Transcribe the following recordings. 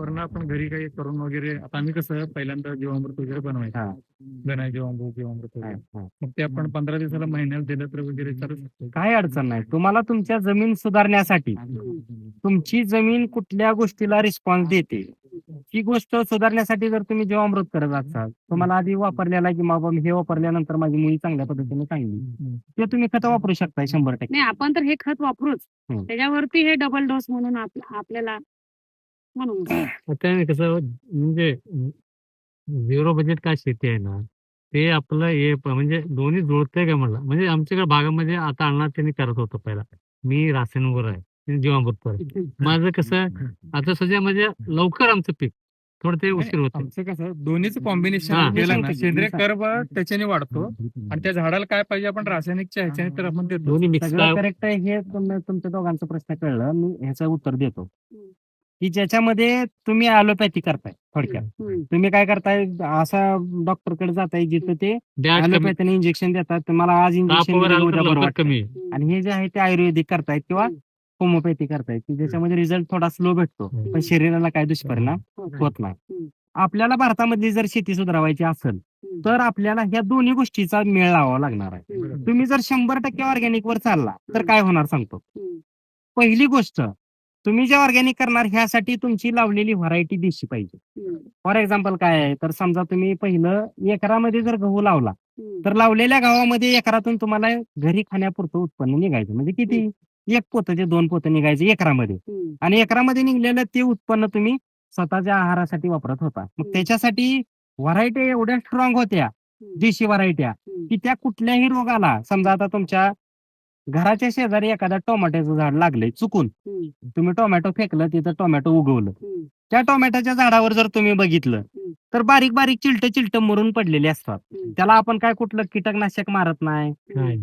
वरनं आपण घरी काही करून वगैरे आता आम्ही कसं पहिल्यांदा जीवामृत वगैरे हा. बनवायचं जीवामृत जीवामृत वगैरे. मग ते आपण पंधरा दिवसाला महिन्याला दिलं तर वगैरे चालू शकतो. काही अडचण नाही. तुम्हाला तुमच्या जमीन सुधारण्यासाठी तुमची जमीन कुठल्या गोष्टीला रिस्पॉन्स देते? ही गोष्ट सुधारण्यासाठी जर तुम्ही जीवामृत करत असाल तुम्हाला आधी वापरलेला की बाबा हे वापरल्यानंतर माझी मुळी चांगल्या पद्धतीने चांगली. ते तुम्ही खत वापरू शकता शंभर टक्के. नाही आपण तर हे खत वापरूच. त्याच्यावरती हे डबल डोस म्हणून आप- म्हणून आता कसं म्हणजे झिरो बजेट काय शेती आहे ना ते आपलं हे प- म्हणजे दोन्ही जुळतंय का म्हणलं म्हणजे आमच्याकडे भागामध्ये आता अण्णा त्यांनी करत होतं पहिला. मी रासायनिकवर आहे त्यांनी जीवामृतवर आहे. माझं कसं आता सध्या म्हणजे लवकर आमचं पीक थोडं ते उशीर होतं आमचं कसं दोन्हीच कॉम्बिनेशन हा. केलं ना दोन्ही सेंद्रिय. कर्ब त्याच्याने वाढतो आणि त्या झाडाला काय पाहिजे आपण रासायनिकच्या ह्याच्याने तर आपण देतो. दोन्ही मिक्स सगळं करेक्ट आहे हे तुम- तुमच्या दोघांचा प्रश्न कळलं मी ह्याचं उत्तर देतो. की ज्याच्यामध्ये तुम्ही ॲलोपॅथी करताय थोडक्यात. तुम्ही काय करताय असा डॉक्टरकडे जाताय जिथं ते ॲलोपॅथीने इंजेक्शन देतात तुम्हाला आज इंजेक्शन आणि हे जे आहे ते आयुर्वेदिक करतायत किंवा हम्म. होमिओपॅथी करतायत की ज्याच्यामध्ये रिझल्ट थोडा स्लो भेटतो. पण शरीराला काय दुष्परिणाम होत नाही. आपल्याला भारतामधली जर शेती सुधारायची असेल. तर आपल्याला ह्या दोन्ही गोष्टीचा मेळ लावावा लागणार आहे. तुम्ही जर शंभर टक्के ऑर्गॅनिक वर चालला तर काय होणार सांगतो. पहिली गोष्ट तुम्ही जे ऑर्गॅनिक करणार ह्यासाठी तुमची लावलेली व्हरायटी दिसली पाहिजे. फॉर एक्झाम्पल काय आहे तर समजा तुम्ही पहिलं एकरामध्ये जर गहू लावला. तर लावलेल्या गावामध्ये एकरातून तुम्हाला घरी खाण्यापुरतं उत्पन्न निघायचं म्हणजे किती एक पोतं ते दोन पोतं निघायचं एकरामध्ये. आणि एकरामध्ये निघलेलं ते उत्पन्न तुम्ही स्वतःच्या आहारासाठी वापरत होता मग. त्याच्यासाठी व्हरायटी एवढ्या स्ट्रॉंग होत्या. देशी व्हरायट्या. की त्या कुठल्याही रोगाला समजा आता तुमच्या घराच्या शेजारी एखाद्या टोमॅटोचं झाड लागलंय चुकून. तुम्ही टोमॅटो फेकलं तिथं टोमॅटो उगवलं. त्या टोमॅटोच्या झाडावर जर तुम्ही बघितलं. तर बारीक बारीक चिलट चिलट मरून पडलेले असतात. त्याला आपण काय कुठलं कीटकनाशक मारत नाही.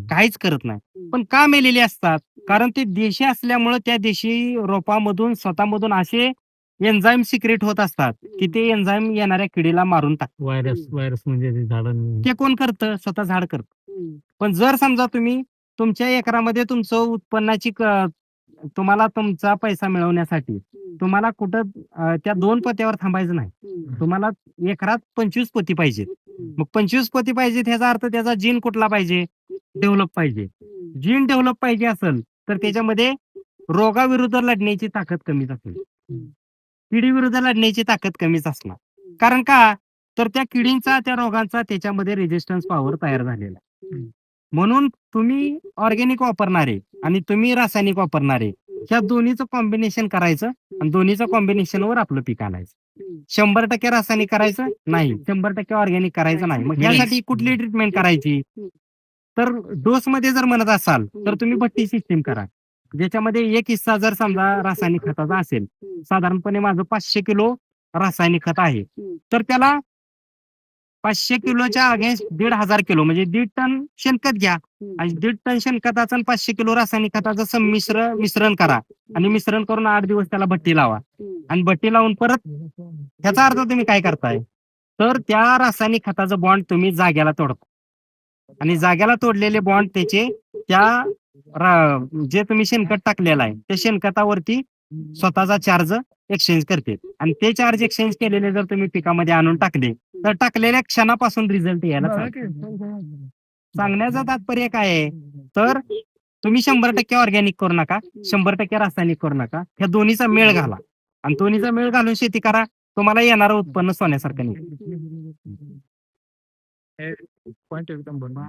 काहीच करत नाही. पण का मेलेले असतात कारण ते देशी असल्यामुळे त्या देशी रोपामधून स्वतःमधून असे एन्झाईम सिक्रेट होत असतात की ते एन्झाईम येणाऱ्या किडीला मारून टाकतात व्हायरस व्हायरस म्हणजे ते कोण करतं स्वतः झाड करतं. पण जर समजा तुम्ही तुमच्या एकरामध्ये तुमचं उत्पन्नाची तुम्हाला तुमचा पैसा मिळवण्यासाठी. तुम्हाला कुठं त्या दोन पत्यावर थांबायचं नाही. तुम्हाला एकरात पंचवीस पोती पाहिजे हम्म. मग पंचवीस पोती पाहिजे त्याचा अर्थ त्याचा जीन कुठला पाहिजे? डेव्हलप पाहिजे. जीन डेव्हलप पाहिजे असेल तर त्याच्यामध्ये रोगाविरुद्ध लढण्याची ताकद कमीच असेल. किडीविरुद्ध लढण्याची ताकद कमीच असणार. कारण का? तर त्या किडींचा त्या रोगांचा त्याच्यामध्ये रेजिस्टन्स पॉवर तयार झालेला. म्हणून तुम्ही ऑर्गॅनिक वापरणारे आणि तुम्ही रासायनिक वापरणारे ह्या दोन्हीचं कॉम्बिनेशन करायचं आणि दोन्हीचं कॉम्बिनेशनवर आपलं पीक आणायचं. शंभर टक्के रासायनिक करायचं नाही शंभर टक्के ऑर्गॅनिक करायचं नाही मग यासाठी कुठली ट्रीटमेंट करायची तर डोस मध्ये जर म्हणत असाल तर तुम्ही भट्टी सिस्टीम करा ज्याच्यामध्ये एक हिस्सा जर समजा रासायनिक खताचा असेल. साधारणपणे माझं पाचशे किलो रासायनिक खत आहे. तर त्याला पाचशे किलोच्या अगेन्स्ट दीड हजार किलो म्हणजे दीड टन शेणखत घ्या. आणि दीड टन शेणखताचं आणि पाचशे किलो रासायनिक खताचं संमिश्र मिश्रण करा आणि मिश्रण करून आठ दिवस त्याला भट्टी लावा. आणि भट्टी लावून परत ह्याचा अर्थ तुम्ही काय करताय तर त्या रासायनिक खताचं बॉन्ड तुम्ही जाग्याला तोडता आणि जाग्याला तोडलेले बॉन्ड त्याचे त्या जे तुम्ही शेणखत टाकलेलं आहे त्या शेणखतावरती स्वतःचा चार्ज एक्सचेंज करते आणि ते चार्ज एक्सचेंज केलेले जर तुम्ही पिकामध्ये आणून टाकले तर टाकलेल्या क्षणापासून रिझल्ट यायला. सांगण्याचं तात्पर्य काय आहे? तर तुम्ही शंभर टक्के ऑर्गॅनिक करू नका शंभर टक्के रासायनिक करू नका. ह्या दोन्हीचा मेळ घाला. आणि दोन्हीचा मेळ घालून शेती करा तुम्हाला येणारं उत्पन्न सोन्यासारखं निघेल. पॉइंट एकदम बरोबर